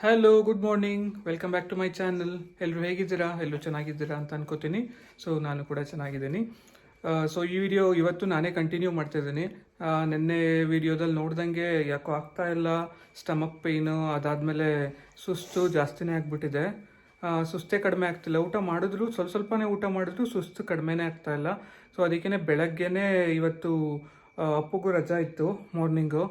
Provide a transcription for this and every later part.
Hello good morning welcome back to my channel ಎಲ್ಲರೂ ಹೇಗಿದ್ದೀರಾ? ಎಲ್ಲರೂ ಚೆನ್ನಾಗಿದ್ದೀರಾ ಅಂತ ಅನ್ಕೋತೀನಿ. ಸೊ ನಾನು ಕೂಡ ಚೆನ್ನಾಗಿದ್ದೀನಿ. ಸೊ ಈ ವಿಡಿಯೋ ಇವತ್ತು ನಾನೇ ಕಂಟಿನ್ಯೂ ಮಾಡ್ತಿದ್ದೀನಿ ನಿನ್ನೆ ವಿಡಿಯೋದಲ್ಲಿ ನೋಡ್ದಂಗೆ ಯಾಕೋ ಆಗ್ತಾ ಇಲ್ಲ. ಸ್ಟಮಕ್ ಪೇಯ್ನು ಅದಾದಮೇಲೆ ಸುಸ್ತು ಜಾಸ್ತಿನೇ ಆಗಿಬಿಟ್ಟಿದೆ. ಸುಸ್ತೇ ಕಡಿಮೆ ಆಗ್ತಿಲ್ಲ. ಊಟ ಮಾಡಿದ್ರು ಸ್ವಲ್ಪ ಸ್ವಲ್ಪನೇ ಊಟ ಮಾಡಿದ್ರು ಸುಸ್ತು ಕಡಿಮೆನೇ ಆಗ್ತಾ ಇಲ್ಲ. ಸೊ ಅದಕ್ಕೇ ಬೆಳಗ್ಗೆನೇ ಇವತ್ತು ಅಪ್ಪಗೂ ರಜಾ ಇತ್ತು ಮಾರ್ನಿಂಗು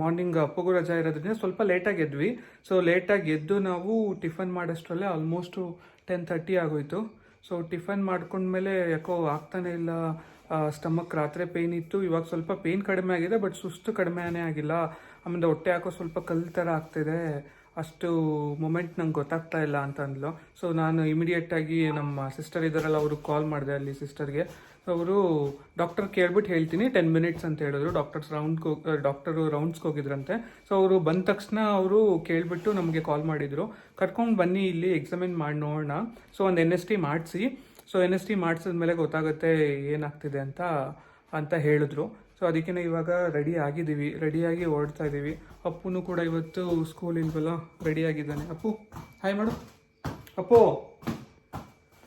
ಮಾರ್ನಿಂಗ್ ಅಪ್ಪಗೂ ರಜಾ ಇರೋದ್ರಿಂದ ಸ್ವಲ್ಪ ಲೇಟಾಗಿ ಎದ್ವಿ. ಸೊ ಲೇಟಾಗಿ ಎದ್ದು ನಾವು ಟಿಫನ್ ಮಾಡೋಷ್ಟರಲ್ಲೇ ಆಲ್ಮೋಸ್ಟು ಟೆನ್ ಥರ್ಟಿ ಆಗೋಯ್ತು. ಸೊ ಟಿಫನ್ ಮಾಡ್ಕೊಂಡ್ಮೇಲೆ ಯಾಕೋ ಆಗ್ತಾನೆ ಇಲ್ಲ ಸ್ಟಮಕ್ ರಾತ್ರಿ ಪೇಯ್ನ್ ಇತ್ತು. ಇವಾಗ ಸ್ವಲ್ಪ ಪೇಯ್ನ್ ಕಡಿಮೆ ಆಗಿದೆ ಬಟ್ ಸುಸ್ತು ಕಡಿಮೆನೇ ಆಗಿಲ್ಲ. ಆಮೇಲೆ ಹೊಟ್ಟೆ ಹಾಕೋ ಸ್ವಲ್ಪ ಕಲ್ ಥರ ಆಗ್ತಿದೆ. ಅಷ್ಟು ಮೊಮೆಂಟ್ ನಂಗೆ ಗೊತ್ತಾಗ್ತಾ ಇಲ್ಲ ಅಂತ ಅಂದ್ಲು. ಸೊ ನಾನು ಇಮಿಡಿಯೇಟಾಗಿ ನಮ್ಮ ಸಿಸ್ಟರ್ ಇದ್ದಾರಲ್ಲ ಅವ್ರಿಗೆ ಕಾಲ್ ಮಾಡಿದೆ ಅಲ್ಲಿ ಸಿಸ್ಟರ್ಗೆ ಅವರು ಡಾಕ್ಟರ್ ಕೇಳ್ಬಿಟ್ಟು ಹೇಳ್ತೀನಿ ಟೆನ್ ಮಿನಿಟ್ಸ್ ಅಂತ ಹೇಳಿದ್ರು. ಡಾಕ್ಟರ್ಸ್ ರೌಂಡ್ ಡಾಕ್ಟರು ರೌಂಡ್ಸ್ಗೆ ಹೋಗಿದ್ರಂತೆ. ಸೊ ಅವರು ಬಂದ ತಕ್ಷಣ ಅವರು ಕೇಳಿಬಿಟ್ಟು ನಮಗೆ ಕಾಲ್ ಮಾಡಿದರು. ಕರ್ಕೊಂಡು ಬನ್ನಿ ಇಲ್ಲಿ ಎಕ್ಸಾಮಿನ್ ಮಾಡಿ ನೋಡೋಣ. ಸೊ ಒಂದು ಎನ್ ಎಸ್ ಟಿ ಮಾಡಿಸಿ. ಸೊ ಎನ್ ಎಸ್ ಟಿ ಮಾಡಿಸಿದ್ಮೇಲೆ ಗೊತ್ತಾಗುತ್ತೆ ಏನಾಗ್ತಿದೆ ಅಂತ ಅಂತ ಹೇಳಿದ್ರು. ಸೊ ಅದಕ್ಕೆ ಇವಾಗ ರೆಡಿ ಆಗಿದ್ದೀವಿ. ರೆಡಿಯಾಗಿ ಓಡ್ತಾ ಇದ್ದೀವಿ. ಅಪ್ಪುನು ಕೂಡ ಇವತ್ತು ಸ್ಕೂಲ್ ಇಲ್ವಲ್ಲ ರೆಡಿ ಆಗಿದ್ದಾನೆ. ಅಪ್ಪು ಹಾಯ್ ಮಾಡು. ಅಪ್ಪು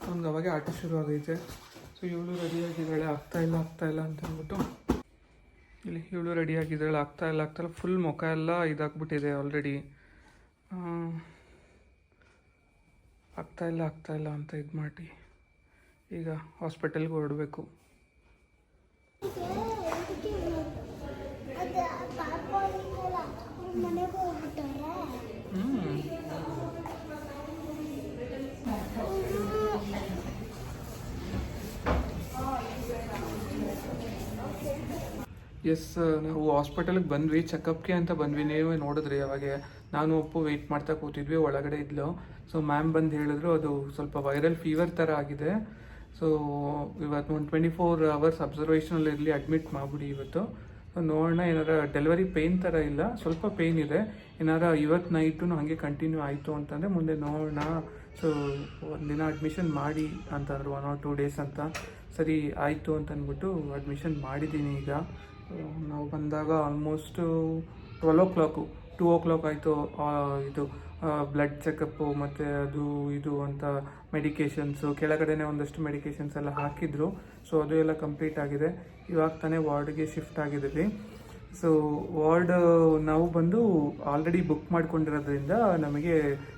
ನಮ್ಗೆ ಅವಾಗೆ ಆಟ ಶುರು ಆಗೈತೆ. ಸೊ ಇವಳು ರೆಡಿಯಾಗಿದ್ದಾಳೆ ಆಗ್ತಾ ಇಲ್ಲ ಆಗ್ತಾ ಇಲ್ಲ ಅಂತ ಹೇಳ್ಬಿಟ್ಟು ಇಲ್ಲಿ ಇವಳು ರೆಡಿಯಾಗಿದ್ದಾಳೆ ಆಗ್ತಾ ಇಲ್ಲ ಆಗ್ತಾ ಇಲ್ಲ. ಫುಲ್ ಮುಖ ಎಲ್ಲ ಇದಾಗ್ಬಿಟ್ಟಿದೆ ಆಲ್ರೆಡಿ ಆಗ್ತಾ ಇಲ್ಲ ಆಗ್ತಾ ಇಲ್ಲ ಅಂತ ಇದು ಮಾಡಿ ಈಗ ಹಾಸ್ಪಿಟಲ್ಗೆ ಹೊರಡಬೇಕು. ಮನೆಗೆ ಹೋಗ್ಬಿಟ್ಟಾರೆ ಹ್ಞೂ ಎಸ್ ನಾವು ಹಾಸ್ಪಿಟಲ್ಗೆ ಬಂದ್ವಿ ಚೆಕಪ್ಗೆ ಅಂತ ಬಂದ್ವಿ. ನೀವೇ ನೋಡಿದ್ರಿ, ಅವಾಗ ನಾನು ಒಪ್ಪು ವೆಯ್ಟ್ ಮಾಡ್ತಾ ಕೂತಿದ್ವಿ, ಒಳಗಡೆ ಇದ್ಲು. ಸೊ ಮ್ಯಾಮ್ ಬಂದು ಹೇಳಿದ್ರು, ಅದು ಸ್ವಲ್ಪ ವೈರಲ್ ಫೀವರ್ ಥರ ಆಗಿದೆ. ಸೊ ಇವತ್ತು ಒಂದು ಟ್ವೆಂಟಿ ಫೋರ್ ಅವರ್ಸ್ ಅಬ್ಸರ್ವೇಷನಲ್ಲಿ ಇರಲಿ ಅಡ್ಮಿಟ್ ಮಾಡಿಬಿಡಿ ಇವತ್ತು. ಸೊ ನೋಡೋಣ, ಏನಾರ ಡೆಲಿವರಿ ಪೇಯ್ನ್ ಥರ ಇಲ್ಲ, ಸ್ವಲ್ಪ ಪೇಯ್ನ್ ಇದೆ. ಏನಾರ ಇವತ್ತು ನೈಟು ಹಾಗೆ ಕಂಟಿನ್ಯೂ ಆಯಿತು ಅಂತಂದರೆ ಮುಂದೆ ನೋಡೋಣ. ಸೊ ಒಂದಿನ ಅಡ್ಮಿಷನ್ ಮಾಡಿ ಅಂತಂದರು ಒನ್ ಆರ್ ಟೂ ಡೇಸ್ ಅಂತ. ಸರಿ, ಆಯಿತು ಅಂತ ಅಂದ್ಬಿಟ್ಟು ಅಡ್ಮಿಷನ್ ಮಾಡಿದ್ದೀನಿ ಈಗ. ನಾವು ಬಂದಾಗ almost twelve o'clock two o'clock ಆಯಿತು ಇದು ಬ್ಲಡ್ ಚೆಕಪ್ಪು ಮತ್ತು ಅದು, ಇದು ಅಂತ ಮೆಡಿಕೇಷನ್ಸು ಕೆಳಗಡೆನೇ ಒಂದಷ್ಟು ಮೆಡಿಕೇಷನ್ಸ್ ಎಲ್ಲ ಹಾಕಿದ್ರು. ಸೊ ಅದು ಎಲ್ಲ ಕಂಪ್ಲೀಟ್ ಆಗಿದೆ. ಇವಾಗ ತಾನೇ ವಾರ್ಡ್ಗೆ ಶಿಫ್ಟ್ ಆಗಿದ್ದೀವಿ ಸೊ ವಾರ್ಡ್, ನಾವು ಬಂದು ಆಲ್ರೆಡಿ ಬುಕ್ ಮಾಡ್ಕೊಂಡಿರೋದ್ರಿಂದ ನಮಗೆ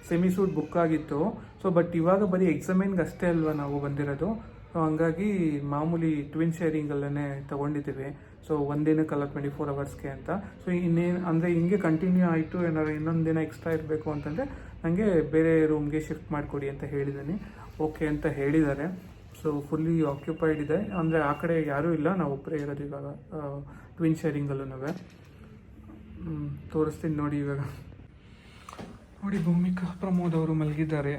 ಸೆಮಿ ಸೂಟ್ ಬುಕ್ ಆಗಿತ್ತು. ಸೊ ಬಟ್ ಇವಾಗ ಬರೀ ಎಕ್ಸಾಮಿನ್ಗೆ ಅಷ್ಟೇ ಅಲ್ವಾ ನಾವು ಬಂದಿರೋದು? ಸೊ ಹಂಗಾಗಿ ಮಾಮೂಲಿ ಟ್ವಿನ್ ಶೇರಿಂಗಲ್ಲೇ ತೊಗೊಂಡಿದ್ದೀವಿ. ಸೊ ಒಂದಿನಕ್ಕಲ್ಲ ಟ್ವೆಂಟಿ ಫೋರ್ ಅವರ್ಸ್ಗೆ ಅಂತ ಸೊ ಇನ್ನೇನು, ಅಂದರೆ ಹಿಂಗೆ ಕಂಟಿನ್ಯೂ ಆಯಿತು ಏನಾದ್ರು ಇನ್ನೊಂದು ದಿನ ಎಕ್ಸ್ಟ್ರಾ ಇರಬೇಕು ಅಂತಂದರೆ ನನಗೆ ಬೇರೆ ರೂಮ್ಗೆ ಶಿಫ್ಟ್ ಮಾಡಿಕೊಡಿ ಅಂತ ಹೇಳಿದ್ದೀನಿ ಓಕೆ ಅಂತ ಹೇಳಿದ್ದಾರೆ. ಸೊ ಫುಲ್ಲಿ ಆಕ್ಯುಪೈಡ್ ಇದೆ. ಅಂದರೆ ಆ ಕಡೆ ಯಾರೂ ಇಲ್ಲ, ನಾವು ಒಬ್ಬರೇ ಇರೋದು ಇವಾಗ ಟ್ವಿನ್ ಶೇರಿಂಗಲ್ಲೂ ನಾವೇ. ತೋರಿಸ್ತೀನಿ ನೋಡಿ ಇವಾಗ. ನೋಡಿ ಭೂಮಿಕಾ ಪ್ರಮೋದ್ ಅವರು ಮಲಗಿದ್ದಾರೆ.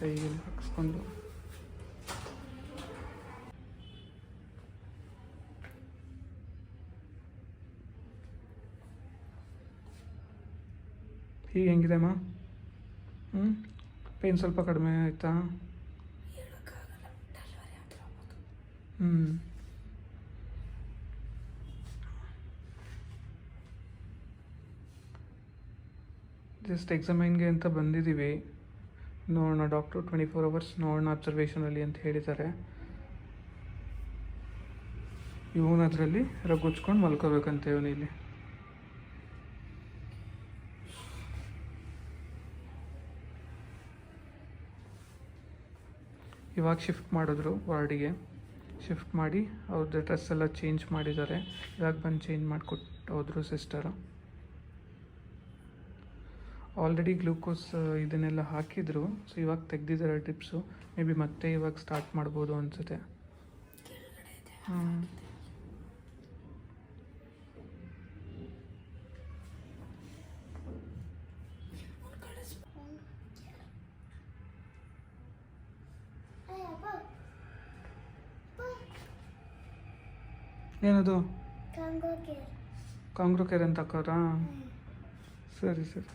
ಕೈಗೆ ಹಾಕಿಸ್ಕೊಂಡು ಹೀಗೆ ಹೆಂಗಿದೆ ಅಮ್ಮ ಹ್ಞೂ ಪೇನ್ ಸ್ವಲ್ಪ ಕಡಿಮೆ ಆಯಿತಾ ಹ್ಞೂ ಜಸ್ಟ್ ಎಕ್ಸಾಮಿನ್ಗೆ ಅಂತ ಬಂದಿದ್ದೀವಿ ನೋಡೋಣ ಡಾಕ್ಟ್ರು ಟ್ವೆಂಟಿ ಫೋರ್ ಅವರ್ಸ್ ನೋಡೋಣ ಅಬ್ಸರ್ವೇಷನಲ್ಲಿ ಅಂತ ಹೇಳಿದ್ದಾರೆ. ಇವನು ಅದರಲ್ಲಿ ಮಲ್ಕೋಬೇಕಂತ ಇವನು ಇಲ್ಲಿ. ಇವಾಗ ಶಿಫ್ಟ್ ಮಾಡಿದ್ರು ವಾರ್ಡಿಗೆ. ಶಿಫ್ಟ್ ಮಾಡಿ ಅವ್ರದ್ದು ಡ್ರೆಸ್ ಎಲ್ಲ ಚೇಂಜ್ ಮಾಡಿದ್ದಾರೆ. ಇವಾಗ ಬಂದು ಚೇಂಜ್ ಮಾಡಿಕೊಟ್ಟು ಹೋದ್ರು ಸಿಸ್ಟರು ಆಲ್ರೆಡಿ ಗ್ಲೂಕೋಸ್ ಇದನ್ನೆಲ್ಲ ಹಾಕಿದ್ರು. ಸೊ ಇವಾಗ ತೆಗ್ದಿದ್ದಾರೆ ಟಿಪ್ಸು. ಮೇ ಬಿ ಮತ್ತೆ ಇವಾಗ ಸ್ಟಾರ್ಟ್ ಮಾಡ್ಬೋದು ಅನಿಸುತ್ತೆ. ಏನದು? ಕಾಂಗ್ರೋ ಕೇರ್ ಅಂತ ಹಾಕೋರಾ? ಸರಿ ಸರಿ.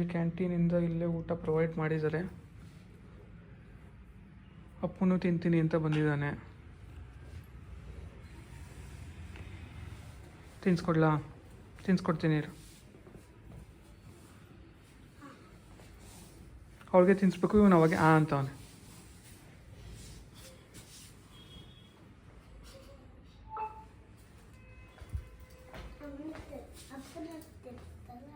ಅವರಿಗೆ ಕ್ಯಾಂಟೀನಿಂದ ಇಲ್ಲೇ ಊಟ ಪ್ರೊವೈಡ್ ಮಾಡಿದ್ದಾರೆ. ಅಪ್ಪನು ತಿಂತೀನಿ ಅಂತ ಬಂದಿದ್ದಾನೆ. ತಿನ್ಸ್ಕೊಡ್ಲಾ? ತಿನ್ಸ್ಕೊಡ್ತೀನಿ ಇರು. ಅವ್ಳಿಗೆ ತಿನ್ಸ್ಬೇಕು, ಇವನು ಅವಾಗ ಆ ಅಂತವನೆ ಅಪ್ಪನ ತಿಂತಲ್ಲ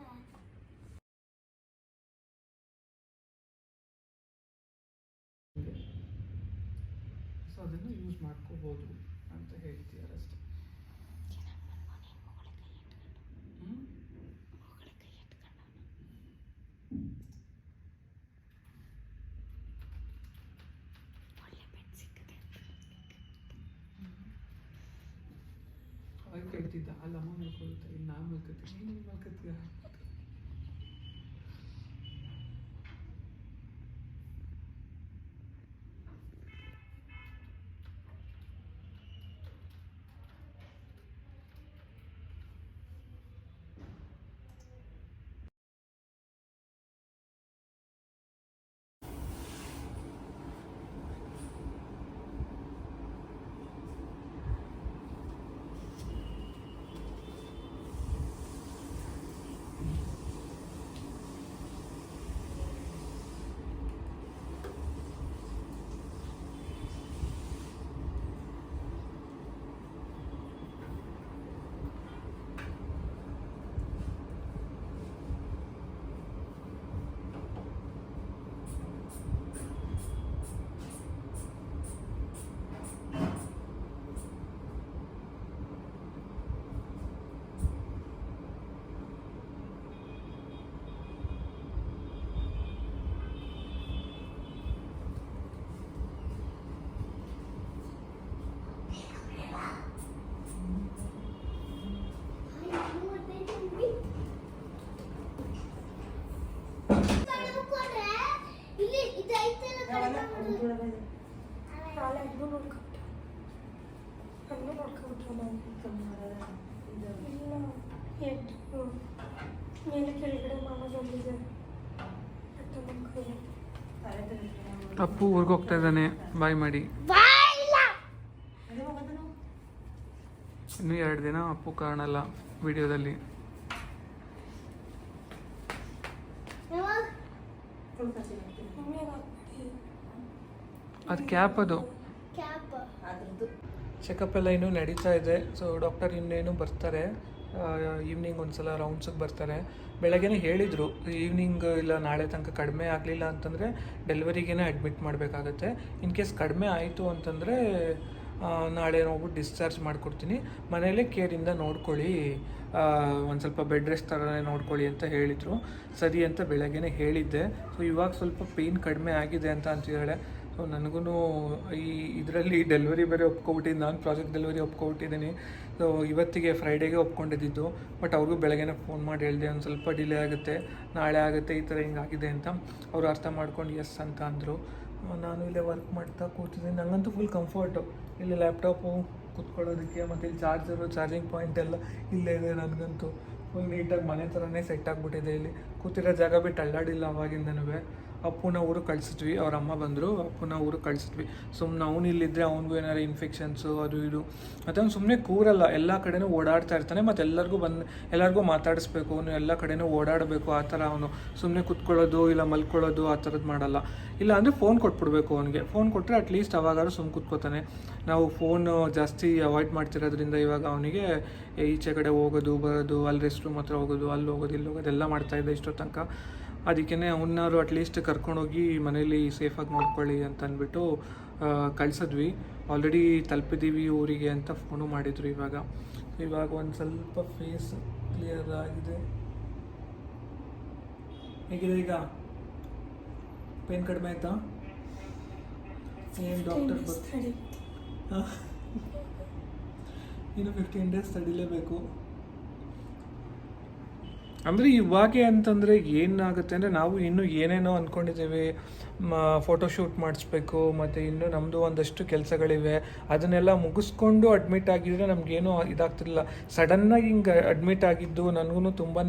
ಸೊ ಅದನ್ನು ಯೂಸ್ ಮಾಡ್ಕೋಬೋದು ಅಂತ ಹೇಳ್ತಿದ್ದಾರೆ ಅಷ್ಟೇ ಹ್ಮ್? ಅವಾಗ ಕೇಳ್ತಿದ್ದ ಅಲ್ಲಿ ಅಮ್ಮ ಮಲ್ಕೊಳ್ತಾ ಇಲ್ಲಿ ನಾನು ಮಲ್ಕೊತೀನಿ ನೀನು ಮಲ್ಕೊತೀಯ ಇಲ್ಲಿ ಇದು ಐತಲ್ಲ ಕಡಿಮೆ ಮಾಡು. ನಾಳೆ ಹಣ್ಣು ನೋಡ್ಕೊಬಿಟ್ಟು ಹಣ್ಣು ನೋಡ್ಕೊಬಿಟ್ಟು ಇಲ್ಲ ಎಟ್ಟು ಮೇಲೆ ಕೆಳಗಡೆ ಮಾಡೋದೊಂದಿದೆ ಅಪ್ಪು ಊರಿಗೆ ಹೋಗ್ತಾ ಇದ್ದಾನೆ. ಬಾಯ್ ಮಾಡಿ. ಇನ್ನು ಎರಡು ದಿನ ಅಪ್ಪು ಕಾಣಲ್ಲ ವಿಡಿಯೋದಲ್ಲಿ. ಅದು ಕ್ಯಾಪ್ ಅದು. ಕ್ಯಾಪ್. ಚೆಕಪ್ ಎಲ್ಲ ಇನ್ನೂ ನಡೀತಾ ಇದೆ. ಸೊ ಡಾಕ್ಟರ್ ಇನ್ನೇನು ಬರ್ತಾರೆ. ಈವ್ನಿಂಗ್ ಒಂದ್ಸಲ ರೌಂಡ್ಸಿಗೆ ಬರ್ತಾರೆ. ಬೆಳಗ್ಗೆನೇ ಹೇಳಿದರು ಈವ್ನಿಂಗ್ ಇಲ್ಲ, ನಾಳೆ ತನಕ ಕಡಿಮೆ ಆಗಲಿಲ್ಲ ಅಂತಂದರೆ ಡೆಲಿವರಿಗೇ ಅಡ್ಮಿಟ್ ಮಾಡಬೇಕಾಗತ್ತೆ. ಇನ್ ಕೇಸ್ ಕಡಿಮೆ ಆಯಿತು ಅಂತಂದರೆ ನಾಳೆ ಹೋಗ್ಬಿಟ್ಟು ಡಿಸ್ಚಾರ್ಜ್ ಮಾಡಿಕೊಡ್ತೀನಿ. ಮನೇಲೇ ಕೇರಿಂದ ನೋಡ್ಕೊಳ್ಳಿ. ಒಂದು ಸ್ವಲ್ಪ ಬೆಡ್ ರೆಸ್ಟ್ ಥರನೇ ನೋಡ್ಕೊಳ್ಳಿ ಅಂತ ಹೇಳಿದರು. ಸರಿ ಅಂತ ಬೆಳಗ್ಗೆನೇ ಹೇಳಿದ್ದೆ. ಸೊ ಇವಾಗ ಸ್ವಲ್ಪ ಪೇಯ್ನ್ ಕಡಿಮೆ ಆಗಿದೆ ಅಂತ ಅಂತಿದ್ದಾಳೆ ಸೊ ನನಗೂ ಈ ಇದರಲ್ಲಿ ಡೆಲಿವರಿ ಬೇರೆ ಒಪ್ಕೊಬಿಟ್ಟಿದ್ದು ನಾನು ಪ್ರಾಜೆಕ್ಟ್ ಡೆಲಿವರಿ ಒಪ್ಕೊಬಿಟ್ಟಿದ್ದೀನಿ ಸೊ ಇವತ್ತಿಗೆ ಫ್ರೈಡೇಗೆ ಒಪ್ಕೊಂಡಿದ್ದು. ಬಟ್ ಅವ್ರಿಗೂ ಬೆಳಗ್ಗೆನೇ ಫೋನ್ ಮಾಡಿ ಹೇಳಿದೆ, ಒಂದು ಸ್ವಲ್ಪ ಡಿಲೇ ಆಗುತ್ತೆ, ನಾಳೆ ಆಗುತ್ತೆ, ಈ ಥರ ಹಿಂಗಾಗಿದೆ ಅಂತ. ಅವರು ಅರ್ಥ ಮಾಡ್ಕೊಂಡು ಎಸ್ ಅಂತ ಅಂದರು. ನಾನು ಇಲ್ಲೇ ವರ್ಕ್ ಮಾಡ್ತಾ ಕೂತಿದ್ದೀನಿ. ನನಗಂತೂ ಫುಲ್ ಕಂಫರ್ಟು ಇಲ್ಲಿ ಲ್ಯಾಪ್ಟಾಪು ಕೂತ್ಕೊಳ್ಳೋದಕ್ಕೆ, ಮತ್ತು ಇಲ್ಲಿ ಚಾರ್ಜರು ಚಾರ್ಜಿಂಗ್ ಪಾಯಿಂಟ್ ಎಲ್ಲ ಇಲ್ಲೇ ಇದೆ ನನಗಂತೂ. ಫುಲ್ ನೀಟಾಗಿ ಮನೆ ಥರನೇ ಸೆಟ್ ಆಗಿಬಿಟ್ಟಿದೆ ಇಲ್ಲಿ. ಕೂತಿರೋ ಜಾಗ ಬಿಟ್ಟು ಅಲ್ಲಾಡಿಲ್ಲ ಅವಾಗಿಂದನೂ. ಅಪ್ಪುನ ಊರು ಕಳಿಸಿದ್ವಿ, ಅವ್ರ ಅಮ್ಮ ಬಂದರು, ಅಪ್ಪುನ ಊರು ಕಳಿಸಿದ್ವಿ. ಸುಮ್ಮನೆ ಅವ್ನು ಇಲ್ಲಿದ್ದರೆ ಅವ್ನಿಗೂ ಏನಾರು ಇನ್ಫೆಕ್ಷನ್ಸು ಅದು ಇದು. ಮತ್ತು ಅವ್ನು ಸುಮ್ಮನೆ ಕೂರಲ್ಲ, ಎಲ್ಲ ಕಡೆನೂ ಓಡಾಡ್ತಾ ಇರ್ತಾನೆ, ಮತ್ತು ಎಲ್ಲರಿಗೂ ಬಂದು, ಎಲ್ಲರಿಗೂ ಮಾತಾಡಿಸ್ಬೇಕು, ಅವನು ಎಲ್ಲ ಕಡೆನೂ ಓಡಾಡಬೇಕು, ಆ ಥರ ಅವನು. ಸುಮ್ಮನೆ ಕುತ್ಕೊಳ್ಳೋದು, ಇಲ್ಲ ಮಲ್ಕೊಳ್ಳೋದು, ಆ ಥರದ್ದು ಮಾಡಲ್ಲ. ಇಲ್ಲ ಅಂದರೆ ಫೋನ್ ಕೊಟ್ಬಿಡ್ಬೇಕು ಅವನಿಗೆ. ಫೋನ್ ಕೊಟ್ಟರೆ ಅಟ್ಲೀಸ್ಟ್ ಅವಾಗಾದ್ರು ಸುಮ್ಮನೆ ಕೂತ್ಕೋತಾನೆ. ನಾವು ಫೋನ್ ಜಾಸ್ತಿ ಅವಾಯ್ಡ್ ಮಾಡ್ತಿರೋದ್ರಿಂದ ಇವಾಗ ಅವನಿಗೆ ಈಚೆ ಕಡೆ ಹೋಗೋದು, ಬರೋದು, ಅಲ್ಲಿ ರೆಸ್ಟ್ ರೂಮ್ ಹತ್ರ ಹೋಗೋದು, ಅಲ್ಲಿ ಹೋಗೋದು, ಇಲ್ಲಿ ಹೋಗೋದು, ಎಲ್ಲ ಮಾಡ್ತಾಯಿದ್ದೆ ಇಷ್ಟೋ ತನಕ. ಅದಕ್ಕೇ ಅವನ್ನಾರು ಅಟ್ಲೀಸ್ಟ್ ಕರ್ಕೊಂಡೋಗಿ ಮನೇಲಿ ಸೇಫಾಗಿ ನೋಡ್ಕೊಳ್ಳಿ ಅಂತ ಅಂದ್ಬಿಟ್ಟು ಕಳಿಸಿದ್ವಿ. ಆಲ್ರೆಡಿ ತಲುಪಿದ್ದೀವಿ ಊರಿಗೆ ಅಂತ ಫೋನು ಮಾಡಿದರು ಇವಾಗ. ಇವಾಗ ಒಂದು ಸ್ವಲ್ಪ ಫೇಸ್ ಕ್ಲಿಯರ್ ಆಗಿದೆ. ಹೇಗಿದೆ ಈಗ? ಪೇನ್ ಕಡಿಮೆ ಆಯ್ತಾ? ಏನು ಡಾಕ್ಟರ್ ಬರ್ತೀನಿ ಸ್ಟಡಿ ಇನ್ನು ಫಿಫ್ಟೀನ್ ಡೇಸ್ ತಡಿಲೇಬೇಕು ಅಂದರೆ ಇವಾಗೆ ಅಂತಂದರೆ ಏನಾಗುತ್ತೆ ಅಂದರೆ ನಾವು ಇನ್ನೂ ಏನೇನೋ ಅಂದ್ಕೊಂಡಿದ್ದೀವಿ ಫೋಟೋಶೂಟ್ ಮಾಡಿಸ್ಬೇಕು, ಮತ್ತು ಇನ್ನೂ ನಮ್ಮದು ಒಂದಷ್ಟು ಕೆಲಸಗಳಿವೆ, ಅದನ್ನೆಲ್ಲ ಮುಗಿಸ್ಕೊಂಡು ಅಡ್ಮಿಟ್ ಆಗಿದ್ರೆ ನಮಗೇನು ಇದಾಗ್ತಿರಲಿಲ್ಲ. ಸಡನ್ನಾಗಿ ಹಿಂಗೆ ಅಡ್ಮಿಟ್ ಆಗಿದ್ದು ನನಗೂ ತುಂಬಾ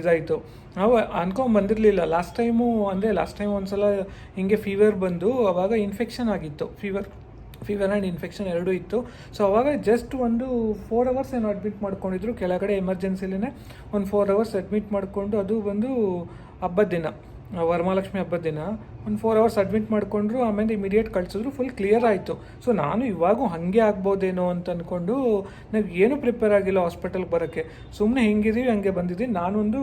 ಇದಾಯಿತು. ನಾವು ಅನ್ಕೊಂಡು ಬಂದಿರಲಿಲ್ಲ. ಲಾಸ್ಟ್ ಟೈಮು ಅಂದರೆ ಲಾಸ್ಟ್ ಟೈಮ್ ಒಂದು ಸಲ ಹಿಂಗೆ ಫೀವರ್ ಬಂದು ಆವಾಗ ಇನ್ಫೆಕ್ಷನ್ ಆಗಿತ್ತು. ಫೀವರ್ ಫೀವರ್ ಆ್ಯಂಡ್ ಇನ್ಫೆಕ್ಷನ್ ಎರಡೂ ಇತ್ತು. ಸೊ ಅವಾಗ ಜಸ್ಟ್ ಒಂದು ಫೋರ್ ಅವರ್ಸ್ ಏನು ಅಡ್ಮಿಟ್ ಮಾಡ್ಕೊಂಡಿದ್ರು. ಕೆಳಗಡೆ ಎಮರ್ಜೆನ್ಸಿಲೇ ಒಂದು ಫೋರ್ ಅವರ್ಸ್ ಅಡ್ಮಿಟ್ ಮಾಡಿಕೊಂಡು ಅದು ಬಂದು ಹಬ್ಬದ ದಿನ. ವರಮಹಾಲಕ್ಷ್ಮಿ ಹಬ್ಬದ ದಿನ ಒಂದು ಫೋರ್ ಅವರ್ಸ್ ಅಡ್ಮಿಟ್ ಮಾಡಿಕೊಂಡ್ರು, ಆಮೇಲೆ ಇಮಿಡಿಯೇಟ್ ಕಳಿಸಿದ್ರು ಫುಲ್ ಕ್ಲಿಯರ್ ಆಯಿತು. ಸೊ ನಾನು ಇವಾಗೂ ಹಾಗೆ ಆಗ್ಬೋದೇನೋ ಅಂತ ಅಂದ್ಕೊಂಡು ನಾವು ಏನು ಪ್ರಿಪೇರ್ ಆಗಿಲ್ಲ ಹಾಸ್ಪಿಟಲ್ಗೆ ಬರೋಕ್ಕೆ. ಸುಮ್ಮನೆ ಹೆಂಗಿದ್ದೀವಿ ಹಂಗೆ ಬಂದಿದ್ದೀನಿ ನಾನೊಂದು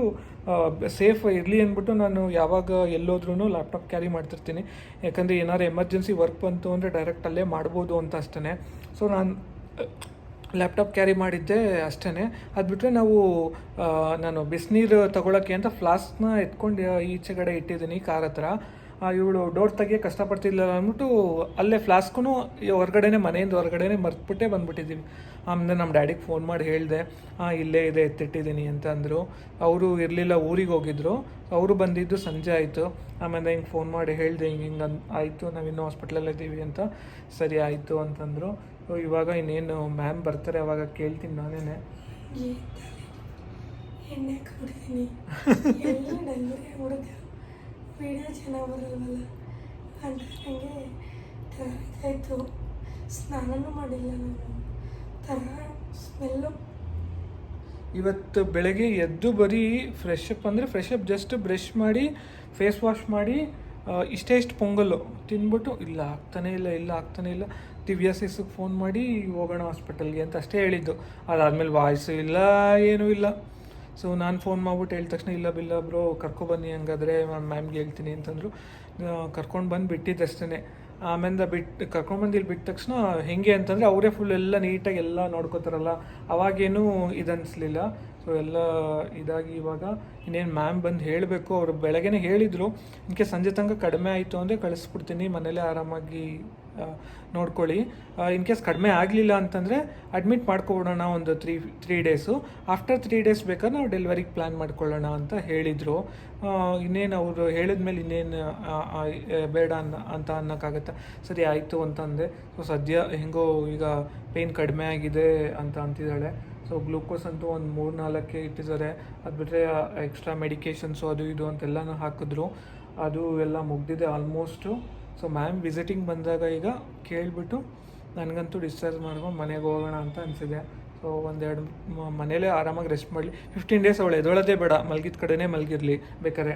ಸೇಫ್ ಇರಲಿ ಅಂದ್ಬಿಟ್ಟು ನಾನು ಯಾವಾಗ ಎಲ್ಲೋದ್ರೂ ಲ್ಯಾಪ್ಟಾಪ್ ಕ್ಯಾರಿ ಮಾಡ್ತಿರ್ತೀನಿ. ಯಾಕಂದರೆ ಏನಾದ್ರು ಎಮರ್ಜೆನ್ಸಿ ವರ್ಕ್ ಬಂತು ಅಂದರೆ ಡೈರೆಕ್ಟ್ ಅಲ್ಲೇ ಮಾಡ್ಬೋದು ಅಂತ ಅಷ್ಟೇ ಸೊ ನಾನು ಲ್ಯಾಪ್ಟಾಪ್ ಕ್ಯಾರಿ ಮಾಡಿದ್ದೆ ಅಷ್ಟೇ ಅದು ಬಿಟ್ಟರೆ ನಾವು ನಾನು ಬಿಸಿನೀರು ತಗೊಳಕ್ಕೆ ಅಂತ ಫ್ಲಾಸ್ಕ್ನ ಎತ್ಕೊಂಡು ಈಚೆಗಡೆ ಇಟ್ಟಿದ್ದೀನಿ ಕಾರ್ ಹತ್ರ. ಇವಳು ಡೋರ್ ತೆಗಿಯೋ ಕಷ್ಟಪಡ್ತಿಲ್ಲ ಅಂದ್ಬಿಟ್ಟು ಅಲ್ಲೇ ಫ್ಲಾಸ್ಕು ಹೊರ್ಗಡೆನೇ, ಮನೆಯಿಂದ ಹೊರಗಡೆನೆ ಮರ್ತ್ಬಿಟ್ಟೆ ಬಂದ್ಬಿಟ್ಟಿದ್ದೀವಿ ಆಮೇಲೆ ನಮ್ಮ ಡ್ಯಾಡಿಗೆ ಫೋನ್ ಮಾಡಿ ಹೇಳಿದೆ ಹಾಂ ಇಲ್ಲೇ ಇದೆ, ಎತ್ತಿಟ್ಟಿದ್ದೀನಿ ಅಂತ ಅಂದರು. ಅವರು ಇರಲಿಲ್ಲ, ಊರಿಗೆ ಹೋಗಿದ್ರು. ಅವರು ಬಂದಿದ್ದು ಸಂಜೆ ಆಯಿತು. ಆಮೇಲೆ ಹಿಂಗೆ ಫೋನ್ ಮಾಡಿ ಹೇಳಿದೆ, ಹಿಂಗೆ ಹಿಂಗೆ ಆಯಿತು, ನಾವು ಇನ್ನೂ ಹಾಸ್ಪಿಟ್ಲಲ್ಲಿ ಇದ್ದೀವಿ ಅಂತ. ಸರಿ, ಆಯಿತು ಅಂತಂದರು. ಇವಾಗ ಇನ್ನೇನು ಮ್ಯಾಮ್ ಬರ್ತಾರೆ ಅವಾಗ ಕೇಳ್ತೀನಿ ನಾನೇನೆ. ಎಣ್ಣೆ ಎಲ್ಲ ಹುಡುಗ. ವಿಡಿಯೋ ಚೆನ್ನಾಗಿ ಬರಲ್ವಲ್ಲ? ಅಂತ ನನಗೆ ಸ್ನಾನನೂ ಮಾಡಿಲ್ಲ ನಾನು. ಥರ ಸ್ಮೆಲ್ಲು ಇವತ್ತು ಬೆಳಗ್ಗೆ ಎದ್ದು ಬರೀ ಫ್ರೆಶ್ ಅಪ್ ಅಂದರೆ ಫ್ರೆಶ್ ಅಪ್ ಜಸ್ಟ್ ಬ್ರಷ್ ಮಾಡಿ ಫೇಸ್ ವಾಶ್ ಮಾಡಿ ಇಷ್ಟೇ ಇಷ್ಟು ಪೊಂಗಲ್ಲು ತಿನ್ಬಿಟ್ಟು ಇಲ್ಲ ಆಗ್ತಾನೆ ಇಲ್ಲ ಇಲ್ಲ ಆಗ್ತಾನೆ ಇಲ್ಲ. ದಿವ್ಯಾ ಎಸ್ಗೆ ಫೋನ್ ಮಾಡಿ ಹೋಗೋಣ ಹಾಸ್ಪಿಟಲ್ಗೆ ಅಂತ ಅಷ್ಟೇ ಹೇಳಿದ್ದು. ಅದಾದಮೇಲೆ ವಾಯ್ಸು ಇಲ್ಲ, ಏನೂ ಇಲ್ಲ. ಸೊ ನಾನು ಫೋನ್ ಮಾಡ್ಬಿಟ್ಟು ಹೇಳಿದ ತಕ್ಷಣ, ಇಲ್ಲ ಬಿಲ್ಲ ಬ್ರೋ ಕರ್ಕೊಬನ್ನಿ ಹಂಗಾದ್ರೆ ನಾನು ಮ್ಯಾಮ್ಗೆ ಹೇಳ್ತೀನಿ ಅಂತಂದರು. ಕರ್ಕೊಂಡು ಬಂದು ಬಿಟ್ಟಿದ್ದಷ್ಟೇ ಆಮೇಲೆ ಬಿಟ್ಟು ಕರ್ಕೊಂಡ್ಬಂದು ಇಲ್ಲಿ ಬಿಟ್ಟ ತಕ್ಷಣ ಹೆಂಗೆ ಅಂತಂದರೆ ಅವರೇ ಫುಲ್ ಎಲ್ಲ ನೀಟಾಗಿ ಎಲ್ಲ ನೋಡ್ಕೋತಾರಲ್ಲ. ಅವಾಗೇನು ಇದನ್ನಿಸ್ಲಿಲ್ಲ ಸೊ ಎಲ್ಲ ಇದಾಗಿ ಇವಾಗ ಇನ್ನೇನು ಮ್ಯಾಮ್ ಬಂದು ಹೇಳಬೇಕು. ಅವರು ಬೆಳಗ್ಗೆ ಹೇಳಿದರು. ಇನ್ಕೆ ಸಂಜೆ ತನಕ ಕಡಿಮೆ ಆಯಿತು ಅಂದರೆ ಕಳಿಸ್ಬಿಡ್ತೀನಿ. ಮನೇಲೇ ಆರಾಮಾಗಿ ನೋಡ್ಕೊಳ್ಳಿ. ಇನ್ ಕೇಸ್ ಕಡಿಮೆ ಆಗಲಿಲ್ಲ ಅಂತಂದರೆ ಅಡ್ಮಿಟ್ ಮಾಡ್ಕೊಬಿಡೋಣ ಒಂದು three three days after three days ಬೇಕಾದ್ರೆ ನಾವು ಡೆಲಿವರಿಗೆ ಪ್ಲ್ಯಾನ್ ಮಾಡ್ಕೊಳ್ಳೋಣ ಅಂತ ಹೇಳಿದರು. ಇನ್ನೇನು ಅವರು ಹೇಳಿದ್ಮೇಲೆ ಇನ್ನೇನು ಆ, ಆ, ಬೇಡ ಅನ್ನ ಅಂತ ಅನ್ನೋಕ್ಕಾಗತ್ತೆ? ಸರಿ ಆಯಿತು ಅಂತಂದೆ. ಸೊ ಸದ್ಯ ಹೆಂಗೋ ಈಗ ಪೇಯ್ನ್ ಕಡಿಮೆ ಆಗಿದೆ ಅಂತ ಅಂತಿದ್ದಾಳೆ. ಸೊ ಗ್ಲೂಕೋಸ್ ಅಂತೂ ಒಂದು ಮೂರು ನಾಲ್ಕೇ ಇಟ್ಟಿದ್ದಾರೆ. ಅದು ಬಿಟ್ಟರೆ ಎಕ್ಸ್ಟ್ರಾ ಮೆಡಿಕೇಷನ್ಸು ಅದು ಇದು ಅಂತೆಲ್ಲನೂ ಹಾಕಿದ್ರು. ಅದು ಎಲ್ಲ ಮುಗ್ದಿದೆ ಆಲ್ಮೋಸ್ಟು ಸೊ ಮ್ಯಾಮ್ ವಿಸಿಟಿಂಗ್ ಬಂದಾಗ ಈಗ ಕೇಳಿಬಿಟ್ಟು ನನಗಂತೂ ಡಿಸ್ಚಾರ್ಜ್ ಮಾಡ್ಕೊಂಡು ಮನೆಗೆ ಹೋಗೋಣ ಅಂತ ಅನಿಸಿದೆ. ಸೊ ಒಂದೆರಡು ಮನೇಲೇ ಆರಾಮಾಗಿ ರೆಸ್ಟ್ ಮಾಡಲಿ. ಫಿಫ್ಟೀನ್ ಡೇಸ್ ಅವಳು ಎದೊಳೋದೇ ಬೇಡ ಮಲಗಿದ ಕಡೆನೇ ಮಲಗಿರಲಿ ಬೇಕಾರೆ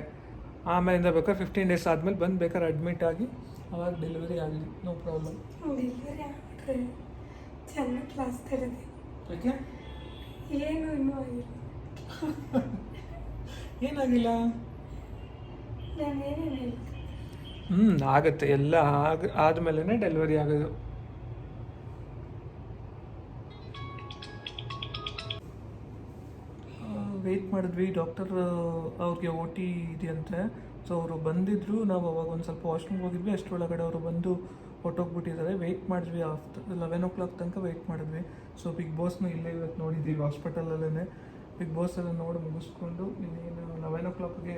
ಆಮೇಲಿಂದ ಬೇಕಾದ್ರೆ ಫಿಫ್ಟೀನ್ ಡೇಸ್ ಆದಮೇಲೆ ಬಂದು ಬೇಕಾದ್ರೆ ಅಡ್ಮಿಟ್ ಆಗಿ ಅವಾಗ ಡೆಲಿವರಿ ಆಗಲಿ ನೋ ಪ್ರಾಬ್ಲಮ್ ಡೆಲಿವರಿ ಚೆನ್ನಾಗಿ ಕ್ಲಾಸ್ ತೆರೆದೆ. ಯಾಕೆ? ಏನು ಇನ್ನೂ ಆಗಿಲ್ಲ. ಏನಾಗಿಲ್ಲ? ನಾನು ಹೇಳಿದೆ ಹ್ಞೂ ಆಗುತ್ತೆ. ಎಲ್ಲ ಆಗ ಆದಮೇಲೆ ಡೆಲಿವರಿ ಆಗೋದು. ವೆಯ್ಟ್ ಮಾಡಿದ್ವಿ. ಡಾಕ್ಟರ್ ಅವ್ರಿಗೆ ಓ ಟಿ ಇದೆಯಂತೆ. ಸೊ ಅವರು ಬಂದಿದ್ದರು ನಾವು ಅವಾಗ ಒಂದು ಸ್ವಲ್ಪ ವಾಶ್ರೂಮ್ಗೆ ಹೋಗಿದ್ವಿ. ಅಷ್ಟರೊಳಗಡೆ ಅವರು ಬಂದು ಹೊಟ್ಟೋಗ್ಬಿಟ್ಟಿದ್ದಾರೆ ವೆಯ್ಟ್ ಮಾಡಿದ್ವಿ. ಆಫ್ಟರ್ ಲೆವೆನ್ ಓ ಕ್ಲಾಕ್ ತನಕ ವೆಯ್ಟ್ ಮಾಡಿದ್ವಿ. ಸೊ ಬಿಗ್ ಬಾಸ್ನ ಇಲ್ಲೇ ಇವತ್ತು ನೋಡಿದ್ದೀವಿ ಹಾಸ್ಪಿಟಲಲ್ಲೇ ಬಿಗ್ ಬಾಸ್ ಎಲ್ಲ ನೋಡಿ ಮುಗಿಸ್ಕೊಂಡು ಇನ್ನೇನು ಲೆವೆನ್ ಓ ಕ್ಲಾಕ್ಗೆ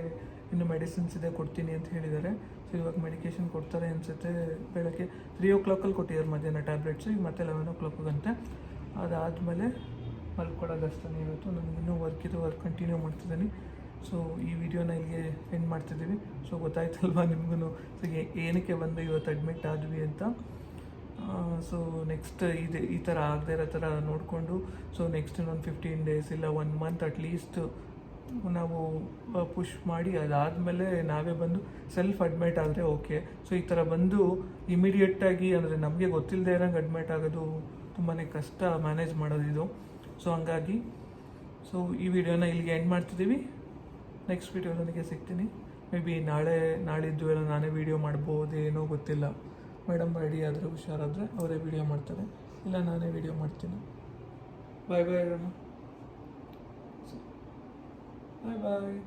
ಇನ್ನು ಮೆಡಿಸಿನ್ಸ್ ಇದೆ, ಕೊಡ್ತೀನಿ ಅಂತ ಹೇಳಿದ್ದಾರೆ. ಸೊ ಇವಾಗ ಮೆಡಿಕೇಶನ್ ಕೊಡ್ತಾರೆ ಅನಿಸುತ್ತೆ. ಬೆಳಗ್ಗೆ ತ್ರೀ ಓ ಕ್ಲಾಕಲ್ಲಿ ಕೊಟ್ಟಿದ್ದಾರೆ ಮಧ್ಯಾಹ್ನ ಟ್ಯಾಬ್ಲೆಟ್ಸ್ ಈಗ ಮತ್ತೆ ಲೆವೆನ್ ಓ ಕ್ಲಾಕ್ಗಂತೆ ಅದಾದಮೇಲೆ ಮಲ್ಕೊಳ್ಳೋದಷ್ಟೇ ಇವತ್ತು. ನನಗೆ ಇನ್ನೂ ವರ್ಕ್ ಇದೆ ವರ್ಕ್ ಕಂಟಿನ್ಯೂ ಮಾಡ್ತಿದ್ದೀನಿ. ಸೊ ಈ ವಿಡಿಯೋನ ಇಲ್ಲಿಗೆ ಎಂಡ್ ಮಾಡ್ತಿದ್ದೀವಿ ಸೊ ಗೊತ್ತಾಯ್ತಲ್ವಾ ನಿಮಗೂ ಸೊ ಏನಕ್ಕೆ ಬಂದು ಇವತ್ತು ಅಡ್ಮಿಟ್ ಆದ್ವಿ ಅಂತ? ಸೊ ನೆಕ್ಸ್ಟ್ ಇದೆ, ಈ ಥರ ಆಗದೆ ಇರೋ ಥರ ನೋಡಿಕೊಂಡು. ಸೊ ನೆಕ್ಸ್ಟ್ ಇನ್ನೊಂದು ಫಿಫ್ಟೀನ್ ಡೇಸ್ ಇಲ್ಲ ಒನ್ ಮಂತ್ ಅಟ್ಲೀಸ್ಟ್ ನಾವು ಪುಷ್ ಮಾಡಿ ಅದಾದಮೇಲೆ ನಾವೇ ಬಂದು ಸೆಲ್ಫ್ ಅಡ್ಮಿಟ್ ಆದರೆ ಓಕೆ ಸೊ ಈ ಥರ ಬಂದು ಇಮಿಡಿಯೇಟಾಗಿ ಅಂದರೆ ನಮಗೆ ಗೊತ್ತಿಲ್ಲದೆ ಇರೋಂಗೆ ಅಡ್ಮಿಟ್ ಆಗೋದು ತುಂಬಾ ಕಷ್ಟ ಮ್ಯಾನೇಜ್ ಮಾಡೋದು ಇದು. ಸೊ ಹಂಗಾಗಿ ಸೊ ಈ ವಿಡಿಯೋನ ಇಲ್ಲಿಗೆ ಎಂಡ್ ಮಾಡ್ತಿದ್ದೀವಿ. ನೆಕ್ಸ್ಟ್ ವಿಡಿಯೋದೊಂದಿಗೆ ಸಿಗ್ತೀನಿ. ಮೇ ಬಿ ನಾಳೆ, ನಾಳಿದ್ದು ಎಲ್ಲ ನಾನೇ ವಿಡಿಯೋ ಮಾಡ್ಬೋದೇನೋ ಗೊತ್ತಿಲ್ಲ. ಮೇಡಮ್ ರೆಡಿ ಆದರೆ ಹುಷಾರಾದರೆ ಅವರೇ ವಿಡಿಯೋ ಮಾಡ್ತಾರೆ. ಇಲ್ಲ ನಾನೇ ವಿಡಿಯೋ ಮಾಡ್ತೀನಿ. ಬಾಯ್ ಬಾಯ್ ಬಾಯ್ ಬಾಯ್